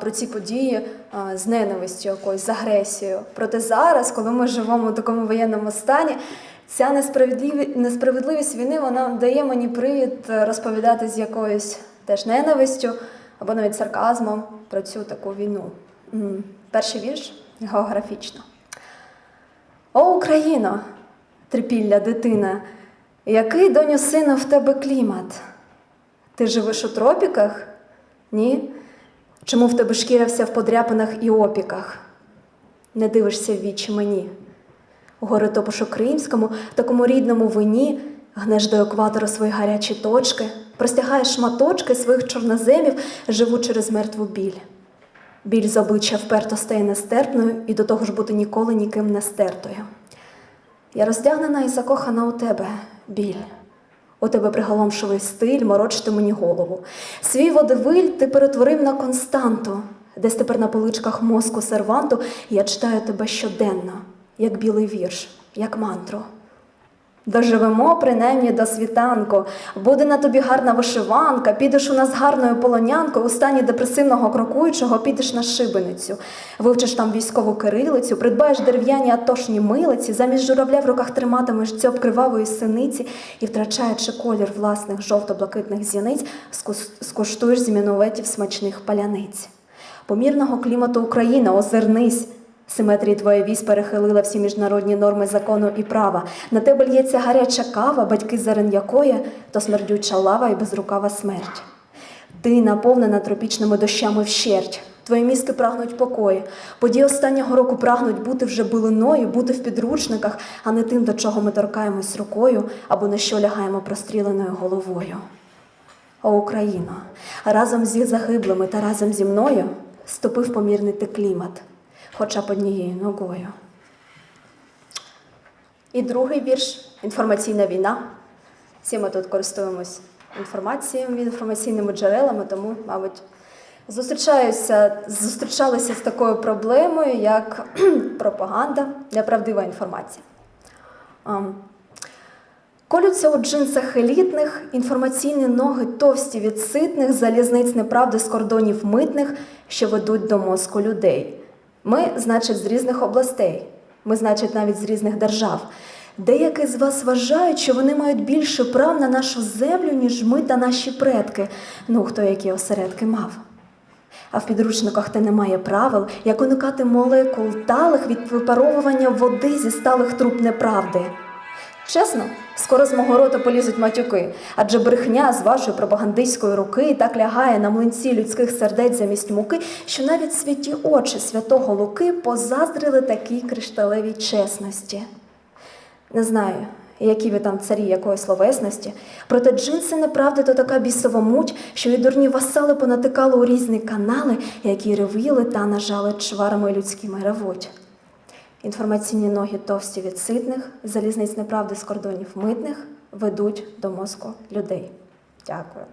Про ці події з ненавистю якоюсь, з агресією. Проте зараз, коли ми живемо у такому воєнному стані, ця несправедливі- несправедливість війни вона дає мені привід розповідати з якоюсь теж ненавистю або навіть сарказмом про цю таку війну. Перший вірш географічно. О, Україно, трипілля дитина, який доню сину в тебе клімат? Ти живеш у тропіках? Ні? Чому в тебе шкіра вся в подряпинах і опіках? Не дивишся в вічі мені. Гори топиш у кримському, такому рідному вині, гнеш до екватора свої гарячі точки, простягаєш шматочки своїх чорноземів, живу через мертву біль. Біль з обличчя вперто стає нестерпною і до того ж бути ніколи ніким не стертою. Я роздягнена і закохана у тебе, біль. У тебе приголомшивий стиль, морочити мені голову. Свій водевиль ти перетворив на константу, десь тепер на поличках мозку серванту я читаю тебе щоденно, як білий вірш, як мантру. Доживемо принаймні до світанку. Буде на тобі гарна вишиванка, підеш у нас гарною полонянкою, у стані депресивного крокуючого підеш на шибеницю, вивчиш там військову кирилицю, придбаєш дерев'яні атошні милиці, замість журавля в руках триматимеш дзьоб кривавої синиці і, втрачаючи колір власних жовто-блакитних зіниць, скуштуєш з смачних паляниць. Помірного клімату Україна, озирнись. Симетрії твоя вісь перехилила всі міжнародні норми закону і права. На тебе лється гаряча кава, батьки зерен якої, то смердюча лава і безрукава смерть. Ти наповнена тропічними дощами вщерть. Твої мізки прагнуть покої. Події останнього року прагнуть бути вже билиною, бути в підручниках, а не тим, до чого ми торкаємось рукою або на що лягаємо простріленою головою. О Україно, разом зі загиблими та разом зі мною ступив помірний ти клімат, хоча б однією ногою. І другий вірш інформаційна війна. Всі ми тут користуємось інформацією, інформаційними джерелами, тому, мабуть, зустрічаюся, зустрічалися з такою проблемою, як пропаганда, неправдива інформація. Колються у джинсах елітних, інформаційні ноги товсті від ситних, залізниць неправди з кордонів митних, що ведуть до мозку людей. Ми, значить, з різних областей, ми, значить, навіть з різних держав. Деякі з вас вважають, що вони мають більше прав на нашу землю, ніж ми та наші предки. Ну, хто які осередки мав. А в підручниках те немає правил, як уникати молекул талих від випаровування води зі сталих труб неправди. Чесно, скоро з мого рота полізуть матюки, адже брехня з вашої пропагандистської руки так лягає на млинці людських сердець замість муки, що навіть святі очі святого Луки позаздрили такій кришталевій чесності. Не знаю, які ви там царі якої словесності, проте джинси неправди то така бісова муть, що і дурні васали понатикали у різні канали, які ревіли та нажали чварами людськими ревуть. Інформаційні ноги товсті від ситних, залізниць неправди з кордонів митних ведуть до мозку людей. Дякую.